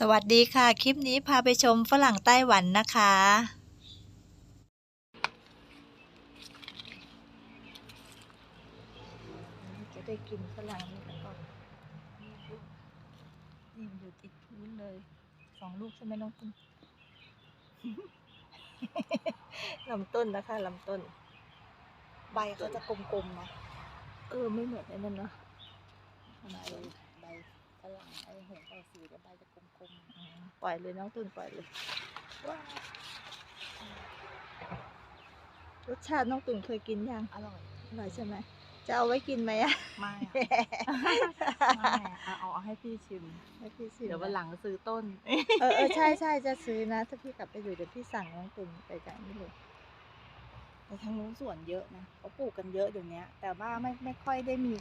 สวัสดีค่ะ คลิปนี้พาไปชมฝรั่งไต้หวันนะคะ จะได้กินฝรั่งนี่ก่อนนี่มันอยู่ติดพื้นเลยสองลูกใช่ไหมน้องคุณลำต้นนะคะลำต้น ใบเขาจะกลมๆนะ เออไม่เหมือนไอ้นั่นเนาะใบ ใบฝรั่งไอ้หงส์ไก่สีแต่ใบจะกลมอืมปล่อยเลยน้องตุนปล่อยเลยว้าวรสชาติน้องตุนเคยกินยังๆอร่อย อร่อยใช่ไหม จะเอาไว้กินไหมอะไม่ไม่เอาเอาเอาให้พี่ชิม ให้พี่ชิม เดี๋ยววันหลังซื้อต้น เออเออใช่ใช่จะซื้อนะ ถ้าพี่กลับไปอยู่เดี๋ยวพี่สั่งน้องตุนไปจากนี่เลยแต่ทางนู้นสวนเยอะนะเขาปลูกกันเยอะเดี๋ยวนี้แต่ว่าไม่ไม่ค่อยได้มี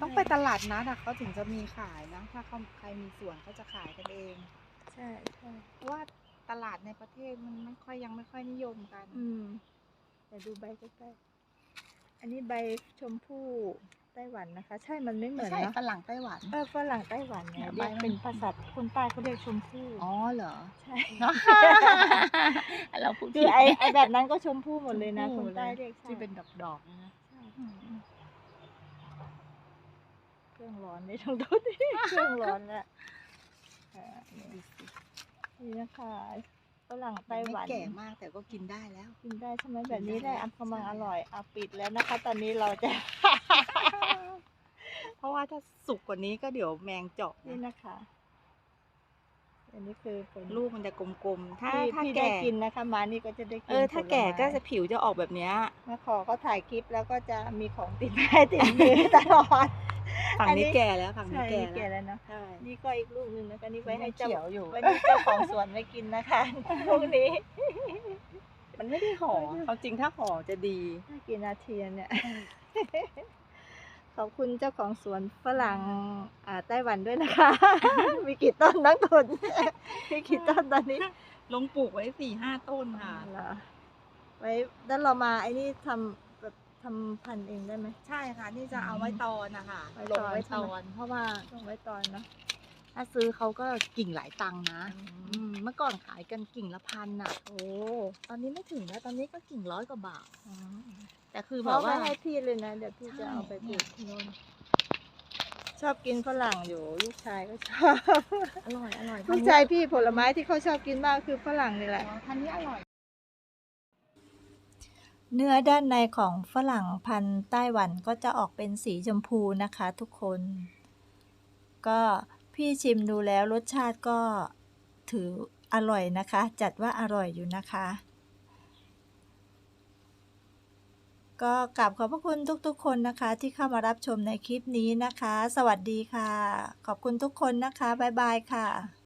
ต้องไปตลาดนัดอะเขาถึงจะมีขายนะ ถ้าเขาใครมีสวนเขาจะขายกันเอง ใช่ใช่เพราะว่าตลาดในประเทศมันไม่ค่อยยังไม่ค่อยนิยมกัน อืมแต่ดูใบใกล้ๆอันนี้ใบชมพู่ไต้หวันนะคะ ใช่มันไม่เหมืไม่อนใช่เนาะฝรั่งไต้หวัน เออฝรั่งไต้หวันเนี่ยเนี่ยเรียกใบมัน เป็นภาษาคนใต้เขาเรียกชมพู่อ๋อเหรอใช่ เนาะ เราพูดคือไอไอแบบนั้นก็ชมพู่หมดเลยนะชคมนพู่ใต้ลเรียกใช่ที่เป็นดอกดอกๆนะนะ ใช่เค รื่องร้อนไม่ต้องดูดิเครื่องร้อนแล้วอ่านี่นี่นะคะฝรั่งไต้หวัน ไม่แก่มากแต่ก็กินได้แล้ว กินได้ใช่ไหมกินแบบนี้ได้ได้แล้วอันกำลังใช่อร่อยเอาปิดแล้วนะคะ ตอนนี้เราจะ เพราะว่าถ้าสุกกว่านี้ก็เดี๋ยวแมงเจาะนี่นะนะคะอันนี้คือผลลูกมันจะกลมๆ ถ้าที่ถ้าที่ได้แก่กินนะคะ มานี่ก็จะได้กินเออถ้าแก่ผลไม้ก็จะผิวจะออกแบบเนี้ย มาขอเขาถ่ายคลิปแล้วก็จะมีของติดไม้ติดมือตลอด ฝั่งอันนี้นี้แก่แล้วฝั่งนี้ใช่แก่นี่แก่แล้วแล้วเนาะ ใช่นี่ก็อีกลูกหนึ่งนะคะนี่ไว้ให้เจ้าเขียวอยู่ ไว้ให้เจ้าของสวนไว้กินนะคะพวกนี้มันไม่ได้ห่อความจริงถ้าห่อจะดี น่ากินนาทีอะเนี่ย ขอบคุณเจ้าของสวนฝรั่งอ่าไต้หวันด้วยนะคะ มีกี่ต้นนักทุน มีกี่ต้นตอนนี้ ลงปลูกไว้สี่ห้าต้นค่ะ เหรอไว้แล้วเรามาไอ้นี่ทำแบบ ทำพันธุ์เองได้ไหม ใช่ค่ะนี่จะเอาไว้ตอนนะคะไว้ลตงอนไว้ใช่ตไหมอน เพราะว่าต้องไว้ตอนเนาะถ้าซื้อเขาก็กิ่งหลายตังค์นะอืมเมื่อก่อนขายกันกิ่งละพันอะ โอ้ตอนนี้ไม่ถึงแล้วตอนนี้ก็กิ่งร้อยกว่าบาทอ๋อแต่คือคืแบอบว่าว่า ให้พี่เลยนะ เดี๋ยวพี่ใช่จะเอาไปปเนี่ลูยกที่โน่นชอบกินฝรั่งอยู่ลูกชายก็ชอบ อร่อยอร่อยลูกชายพี่ผลไม้ที่เขาชอบกินมากคือฝรั่งนี่แหละ พันธุ์นี้อร่อย เนื้อด้านในของฝรั่งพันธุ์ไต้หวันก็จะออกเป็นสีชมพูนะคะทุกคน ก็พี่ชิมดูแล้วรสชาติก็ถืออร่อยนะคะ จัดว่าอร่อยอยู่นะคะ ก็กลับขอบพระคุณทุกๆ คนนะคะ ที่เข้ามารับชมในคลิปนี้นะคะ สวัสดีค่ะ ขอบคุณทุกคนนะคะ บ๊ายบายค่ะ